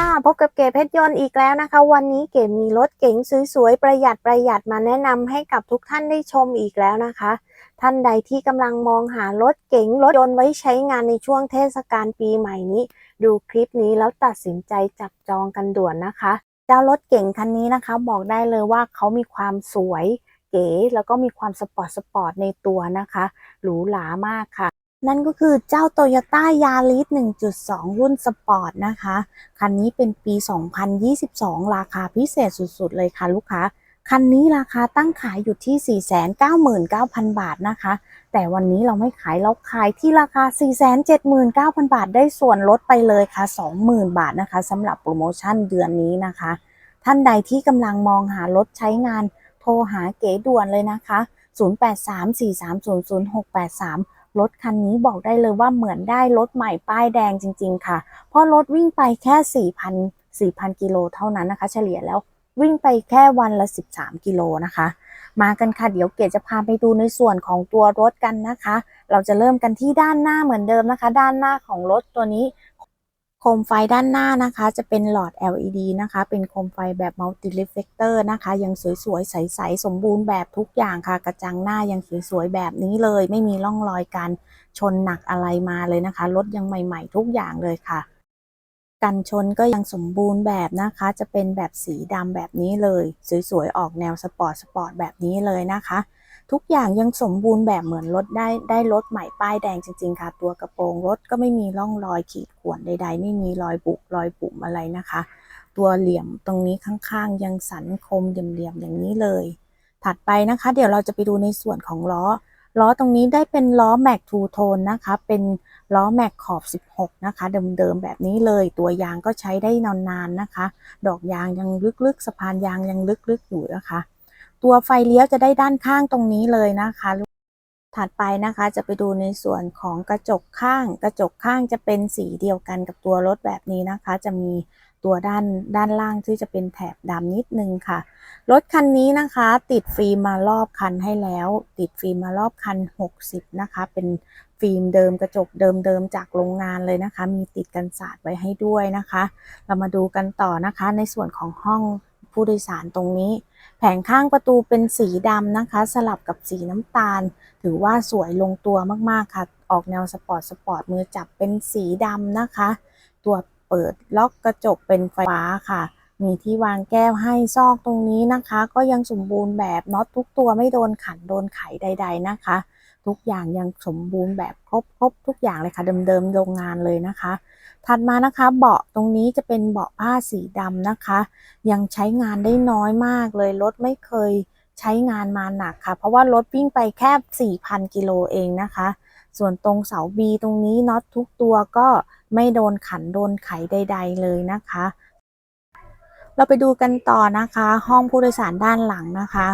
ค่ะพบกับเก๋เพชรยนต์อีกแล้วนะคะ วันนี้เก๋มีรถเก๋งสวยๆประหยัดประหยัดมาแนะนำให้กับทุกท่านได้ชมอีกแล้วนะคะ ท่านใดที่กำลังมองหารถเก๋งรถยนต์ไว้ใช้งานในช่วงเทศกาลปีใหม่นี้ ดูคลิปนี้แล้วตัดสินใจจับจองกันด่วนนะคะเจ้ารถเก๋งคันนี้นะคะ บอกได้เลยว่าเขามีความสวยเก๋แล้วก็มีความสปอร์ตสปอร์ตในตัวนะคะหรูหรามากค่ะ นั่นก็คือเจ้า Toyota Yaris 1.2 รุ่นสปอร์ตนะคะ คันนี้เป็นปี 2022 ราคาพิเศษสุดๆ เลยค่ะลูกค้า คันนี้ราคาตั้งขายอยู่ที่ 499,000 บาทนะคะ แต่วันนี้เราไม่ขายเราขายที่ราคา 479,000 บาท ได้ส่วนลดไปเลยค่ะ 20,000 บาทนะคะสำหรับโปรโมชั่นเดือนนี้นะคะ ท่านใดที่กำลังมองหารถใช้งาน โทรหาเก๋ด่วนเลยนะคะ 0834300683 รถคันนี้บอกได้เลยว่าเหมือนได้รถใหม่ป้ายแดงจริง ๆ ค่ะ เพราะรถวิ่งไปแค่ 4,000 4,000 กิโลเท่านั้นนะคะ เฉลี่ยแล้ววิ่งไปแค่วันละ 13 กิโลนะคะ มากันค่ะ เดี๋ยวเกดจะพาไปดูในส่วนของตัวรถกันนะคะ เราจะเริ่มกันที่ด้านหน้าเหมือนเดิมนะคะ ด้านหน้าของรถตัวนี้ โคมไฟด้านหน้านะคะ จะเป็นหลอด LED นะคะ เป็นโคมไฟแบบ multi reflector นะคะ ยังสวยๆ ใสๆ สมบูรณ์แบบทุกอย่างค่ะ กระจังหน้ายังสวยๆ แบบนี้เลย ไม่มีร่องรอยการชนหนักอะไรมาเลยนะคะ รถยังใหม่ๆ ทุกอย่างเลยค่ะ กันชนก็ยังสมบูรณ์แบบนะคะ จะเป็นแบบสีดำแบบนี้เลย สวยๆ ออกแนวสปอร์ตสปอร์ตแบบนี้เลยนะคะ ทุกอย่างยังสมบูรณ์แบบเหมือนรถได้ได้รถใหม่ป้ายแดงจริง ๆ ค่ะ ตัวกระโปรงรถก็ไม่มีร่องรอยขีดข่วนใด ๆ ไม่มีรอยบุรอยปุ่มอะไรนะคะ ตัวเหลี่ยมตรงนี้ข้างๆ ยังสันคมเหลี่ยมๆอย่างนี้เลย ถัดไปนะคะ เดี๋ยวเราจะไปดูในส่วนของล้อ ล้อตรงนี้ได้เป็นล้อแม็กทูโทนนะคะ เป็นล้อแม็กขอบ 16 นะคะ เดิมๆแบบนี้เลย ตัวยางก็ใช้ได้นานๆนะคะ ดอกยางยังลึกๆสะพานยางยังลึกๆอยู่นะคะ ตัวไฟเลี้ยวจะได้ด้านข้างตรงนี้เลยนะคะ ถัดไปนะคะจะไปดูในส่วนของกระจกข้าง กระจกข้างจะเป็นสีเดียวกันกับตัวรถแบบนี้นะคะ จะมีตัวด้านด้านล่างที่จะเป็นแถบดำนิดนึงค่ะ รถคันนี้นะคะ ติดฟิล์มมารอบคันให้แล้ว ติดฟิล์มมารอบคัน 60 นะคะ เป็นฟิล์มเดิมกระจกเดิมๆจากโรงงานเลยนะคะ มีติดกันสาดไว้ให้ด้วยนะคะ เรามาดูกันต่อนะคะในส่วนของห้องผู้โดยสารตรงนี้ แผงข้างประตูเป็นสีดำนะคะ สลับกับสีน้ำตาล ถือว่าสวยลงตัวมากๆค่ะ ออกแนวสปอร์ตสปอร์ตมือจับเป็นสีดำนะคะ ตัวเปิดล็อกกระจกเป็นไฟฟ้าค่ะ มีที่วางแก้วให้ซอกตรงนี้นะคะ ก็ยังสมบูรณ์แบบน็อตทุกตัวไม่โดนขันโดนไขใด ๆนะคะ ทุกอย่างยังสมบูรณ์แบบครบครบทุกอย่างเลยค่ะเดิมๆโรงงานเลยนะคะ ถัดมานะคะ เบาะตรงนี้จะเป็นเบาะผ้าสีดำนะคะ ยังใช้งานได้น้อยมากเลยรถไม่เคยใช้งานมาหนักค่ะ เพราะว่ารถวิ่งไปแค่ 4,000 กิโลเองนะคะ ส่วนตรงเสาบีตรงนี้น็อตทุกตัวก็ไม่โดนขันโดนไขใด ๆ เลยนะคะ เราไปดูกันต่อนะคะ ห้องผู้โดยสารด้านหลังนะคะ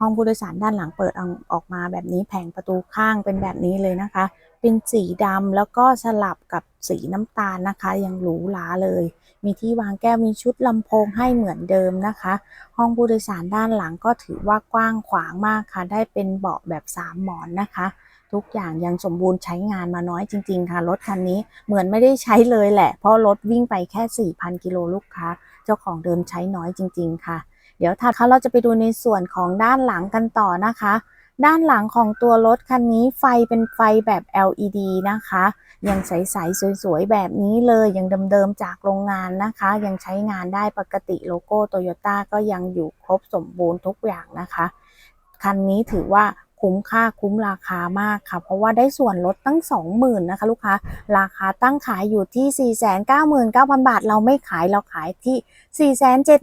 ห้องผู้โดยสารด้านหลังเปิดออกมาแบบนี้แผงประตูข้างเป็นแบบนี้เลยนะคะ เป็นสีดำแล้วก็สลับกับสีน้ำตาลนะคะยังหรูหราเลย มีที่วางแก้วมีชุดลำโพงให้เหมือนเดิมนะคะ ห้องผู้โดยสารด้านหลังก็ถือว่ากว้างขวางมากค่ะ ได้เป็นเบาะแบบสามหมอนนะคะ ทุกอย่างยังสมบูรณ์ใช้งานมาน้อยจริง ๆ ค่ะ รถคันนี้เหมือนไม่ได้ใช้เลยแหละ เพราะรถวิ่งไปแค่ 4,000 กิโลลูกค้า เจ้าของเดิมใช้น้อยจริง ๆ ค่ะ เดี๋ยวถัดเขาเราจะไปดูในส่วนของด้านหลังกันต่อนะคะ ด้านหลังของตัวรถคันนี้ไฟเป็นไฟแบบ LED นะคะ ยังใสๆสวยๆ แบบนี้เลยยังเดิมๆจากโรงงานนะคะ ยังใช้งานได้ปกติโลโก้โตโยต้าก็ยังอยู่ครบสมบูรณ์ทุกอย่างนะคะ คันนี้ถือว่า คุ้มค่าคุ้มราคามากค่ะ เพราะว่าได้ส่วนลดตั้ง 20,000นะคะลูกค้า ราคาตั้งขายอยู่ที่ 499,000 บาท เราไม่ขายเราขายที่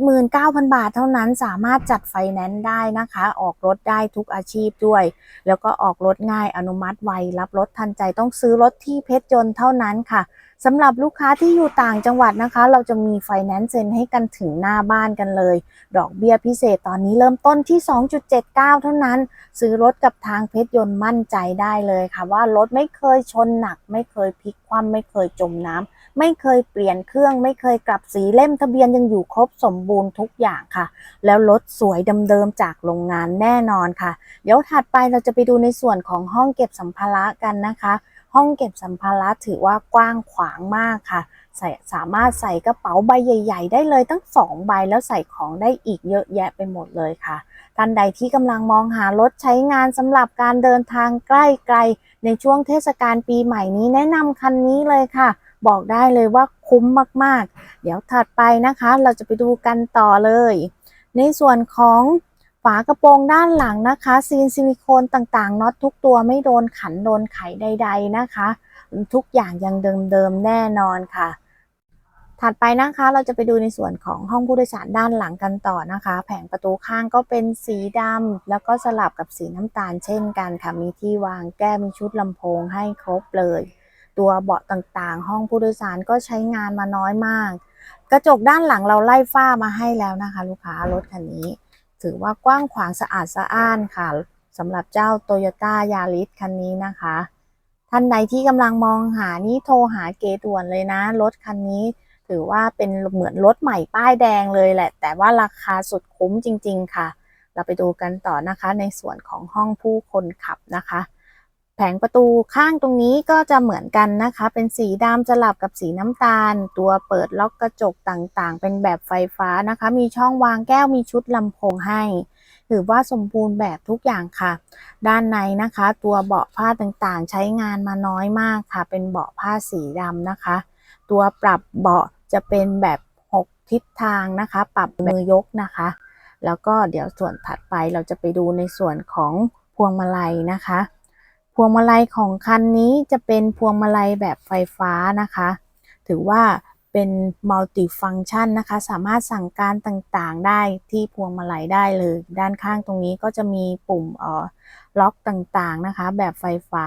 479,000 บาทเท่านั้นสามารถจัดไฟแนนซ์ได้นะคะ ออกรถได้ทุกอาชีพด้วย แล้วก็ออกรถง่ายอนุมัติไวรับรถทันใจต้องซื้อรถที่เพชรยนต์เท่านั้นค่ะ สำหรับลูกค้าที่อยู่ต่างจังหวัดนะคะ เราจะมีไฟแนนซ์เซ็นให้กันถึงหน้าบ้านกันเลย ดอกเบี้ยพิเศษตอนนี้เริ่มต้นที่ 2.79 เท่านั้น ซื้อรถกับทางเพชรยนต์มั่นใจได้เลยค่ะ ว่ารถไม่เคยชนหนัก ไม่เคยพลิกคว่ำไม่เคยจมน้ำไม่เคยเปลี่ยนเครื่อง ไม่เคยกลับสีเล่มทะเบียนยังอยู่ครบสมบูรณ์ทุกอย่างค่ะ แล้วรถสวยเดิมๆจากโรงงานแน่นอนค่ะ เดี๋ยวถัดไปเราจะไปดูในส่วนของห้องเก็บสัมภาระกันนะคะ ห้องเก็บสัมภาระถือว่ากว้างขวางมากค่ะใส่สามารถใส่กระเป๋าใบใหญ่ ๆ ได้เลยตั้งสองใบแล้วใส่ของได้อีกเยอะแยะไปหมดเลยค่ะ ท่านใดที่กำลังมองหารถใช้งานสำหรับการเดินทางใกล้ไกล ในช่วงเทศกาลปีใหม่นี้แนะนำคันนี้เลยค่ะ บอกได้เลยว่าคุ้มมากๆ เดี๋ยวถัดไปนะคะ เราจะไปดูกันต่อเลย ในส่วนของ ฝากระโปรงด้านหลังนะคะ ซีนซิลิโคนต่างๆน็อตทุกตัวไม่โดนขันโดนไขใด ๆนะคะ ทุกอย่างยังเดิมๆแน่นอนค่ะ ถัดไปนะคะเราจะไปดูในส่วนของห้องผู้โดยสารด้านหลังกันต่อนะคะ แผงประตูข้างก็เป็นสีดำแล้วก็สลับกับสีน้ำตาลเช่นกันค่ะ มีที่วางแก้มีชุดลำโพงให้ครบเลย ตัวเบาะต่างๆ ห้องผู้โดยสารก็ใช้งานมาน้อยมาก กระจกด้านหลังเราไล่ฝ้ามาให้แล้วนะคะ ลูกค้ารถคันนี้ ถือว่ากว้างขวางสะอาดสะอ้านค่ะสำหรับเจ้า Toyota Yaris คันนี้นะคะ ท่านใดที่กำลังมองหานี่โทรหาเกด่วนเลยนะ รถคันนี้ถือว่าเป็นเหมือนรถใหม่ป้ายแดงเลยแหละ แต่ว่าราคาสุดคุ้มจริง ๆ ค่ะ เราไปดูกันต่อนะคะในส่วนของห้องผู้คนขับนะคะ แผงประตูข้างตรงนี้ก็จะเหมือนกันนะคะ เป็นสีดำสลับกับสีน้ำตาล ตัวเปิดล็อกกระจกต่างๆ เป็นแบบไฟฟ้านะคะ มีช่องวางแก้วมีชุดลำโพงให้ถือว่าสมบูรณ์แบบทุกอย่างค่ะ ด้านในนะคะ ตัวเบาะผ้าต่างๆ ใช้งานมาน้อยมากค่ะ เป็นเบาะผ้าสีดำนะคะ ตัวปรับเบาะจะเป็นแบบ 6 ทิศทางนะคะ ปรับมือยกนะคะ แล้วก็เดี๋ยวส่วนถัดไปเราจะไปดูในส่วนของพวงมาลัยนะคะ พวงมาลัยของคันนี้จะเป็นพวงมาลัยแบบไฟฟ้านะคะ ถือว่าเป็นมัลติฟังชันนะคะ สามารถสั่งการต่างๆได้ที่พวงมาลัยได้เลย ด้านข้างตรงนี้ก็จะมีปุ่มเอ่อล็อกต่างๆนะคะ แบบไฟฟ้า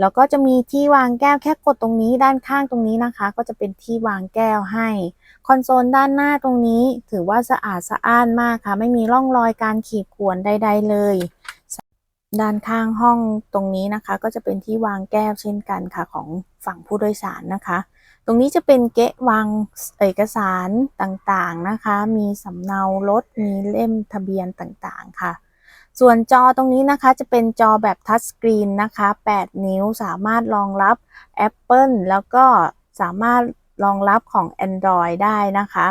แล้วก็จะมีที่วางแก้วแค่กดตรงนี้ ด้านข้างตรงนี้นะคะ ก็จะเป็นที่วางแก้วให้ คอนโซลด้านหน้าตรงนี้ถือว่าสะอาดสะอ้านมากค่ะ ไม่มีร่องรอยการขีดข่วนใด ๆ เลย ด้านข้างห้องตรงนี้นะคะ ก็จะเป็นที่วางแก้วเช่นกันค่ะของฝั่งผู้โดยสารนะคะ ตรงนี้จะเป็นเกะวางเอกสารต่างๆนะคะ มีสำเนารถมีเล่มทะเบียนต่างๆค่ะ ส่วนจอตรงนี้นะคะจะเป็นจอแบบทัชสกรีนนะคะ 8 นิ้วสามารถรองรับ Apple แล้วก็สามารถรองรับของ Android ได้นะคะ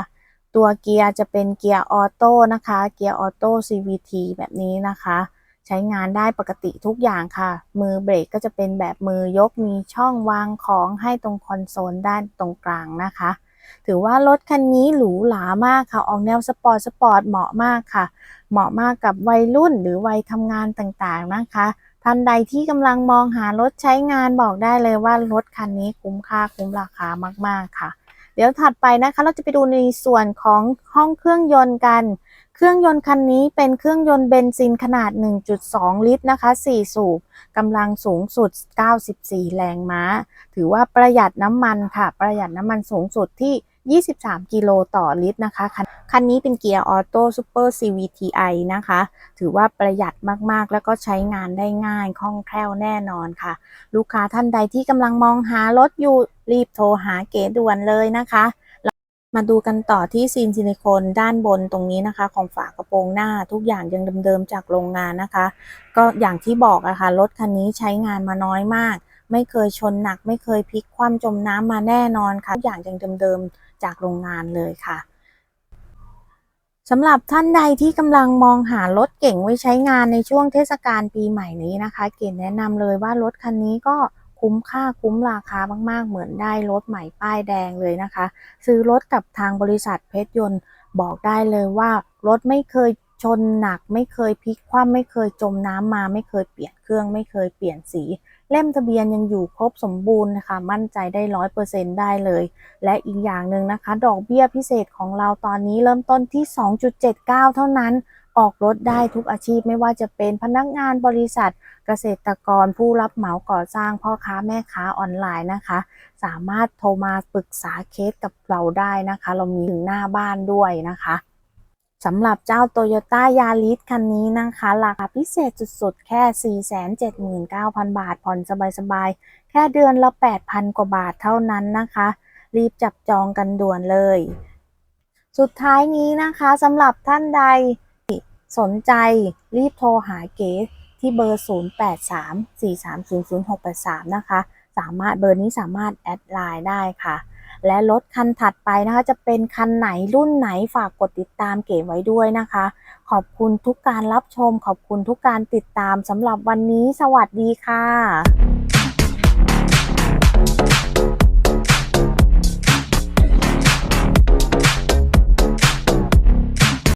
ตัวเกียร์จะเป็นเกียร์ออโต้นะคะ เกียร์ออโต้ CVT แบบนี้นะคะ ใช้งานได้ปกติทุกอย่างค่ะ มือเบรกก็จะเป็นแบบมือยกมีช่องวางของให้ตรงคอนโซลด้านตรงกลางนะคะ ถือว่ารถคันนี้หรูหรามากค่ะ ออกแนวสปอร์ตสปอร์ตเหมาะมากค่ะ เหมาะมากกับวัยรุ่นหรือวัยทำงานต่างๆนะคะท่านใดที่กำลังมองหารถใช้งานบอกได้เลยว่ารถคันนี้คุ้มค่าคุ้มราคามากๆค่ะ เดี๋ยวถัดไปนะคะเราจะไปดูในส่วนของห้องเครื่องยนต์กัน เครื่องยนต์คันนี้เป็นเครื่องยนต์เบนซินขนาด 1.2 ลิตรนะคะ 4 สูบกำลังสูงสุด 94 แรงม้า ถือว่าประหยัดน้ำมันค่ะ ประหยัดน้ำมันสูงสุดที่ 23 กิโลต่อลิตรนะคะคันคันนี้เป็นเกียร์ออโต้ซูเปอร์ CVTi นะคะ ถือว่าประหยัดมากๆ แล้วก็ใช้งานได้ง่าย คล่องแคล่วแน่นอนค่ะ ลูกค้าท่านใดที่กำลังมองหารถอยู่รีบโทรหาเก๋ด่วนเลยนะคะ มาดูกันต่อที่ซีนซิลิโคนด้านบนตรงนี้นะคะ ของฝากระโปรงหน้าทุกอย่างยังเดิมๆจากโรงงานนะคะ ก็อย่างที่บอกอะค่ะรถคันนี้ใช้งานมาน้อยมาก ไม่เคยชนหนัก ไม่เคยพลิกคว่ำจมน้ำมาแน่นอนค่ะทุกอย่างยังเดิมๆจากโรงงานเลยค่ะสำหรับท่านใดที่กำลังมองหารถเก่งไว้ใช้งานในช่วงเทศกาลปีใหม่นี้นะคะ เก๋แนะนำเลยว่ารถคันนี้ก็ คุ้มค่าคุ้มราคามาก ๆ เหมือนได้รถใหม่ป้ายแดงเลยนะคะ ซื้อรถกับทางบริษัทเพชรยนต์บอกได้เลยว่ารถไม่เคยชนหนัก ไม่เคยพลิกคว่ำไม่เคยจมน้ำมา ไม่เคยเปลี่ยนเครื่อง ไม่เคยเปลี่ยนสีเล่มทะเบียนยังอยู่ครบสมบูรณ์นะคะ มั่นใจได้ร้อยเปอร์เซ็นต์ได้เลย และอีกอย่างหนึ่งนะคะ ดอกเบี้ยพิเศษของเราตอนนี้เริ่มต้นที่ 2.79 เท่านั้น ออกรถได้ทุกอาชีพไม่ว่าจะเป็นพนักงานบริษัท เกษตรกรผู้รับเหมาก่อสร้างพ่อค้าแม่ค้าออนไลน์นะคะ สามารถโทรมาปรึกษาเคสกับเราได้นะคะ เรามีถึงหน้าบ้านด้วยนะคะสำหรับเจ้า Toyota Yaris คันนี้นะคะ ราคาพิเศษสุดๆ แค่ 479,000 บาท ผ่อนสบายๆ แค่เดือนละ 8,000 กว่าบาทเท่านั้นนะคะ รีบจับจองกันด่วนเลย สุดท้ายนี้นะคะสำหรับท่านใด สนใจรีบโทรหาเก๋ที่เบอร์ 0834300683 นะคะ สามารถเบอร์นี้สามารถแอดไลน์ได้ค่ะ และรถคันถัดไปนะคะ จะเป็นคันไหนรุ่นไหนฝากกดติดตามเก๋ไว้ด้วยนะคะ ขอบคุณทุกการรับชม ขอบคุณทุกการติดตามสำหรับวันนี้ สวัสดีค่ะ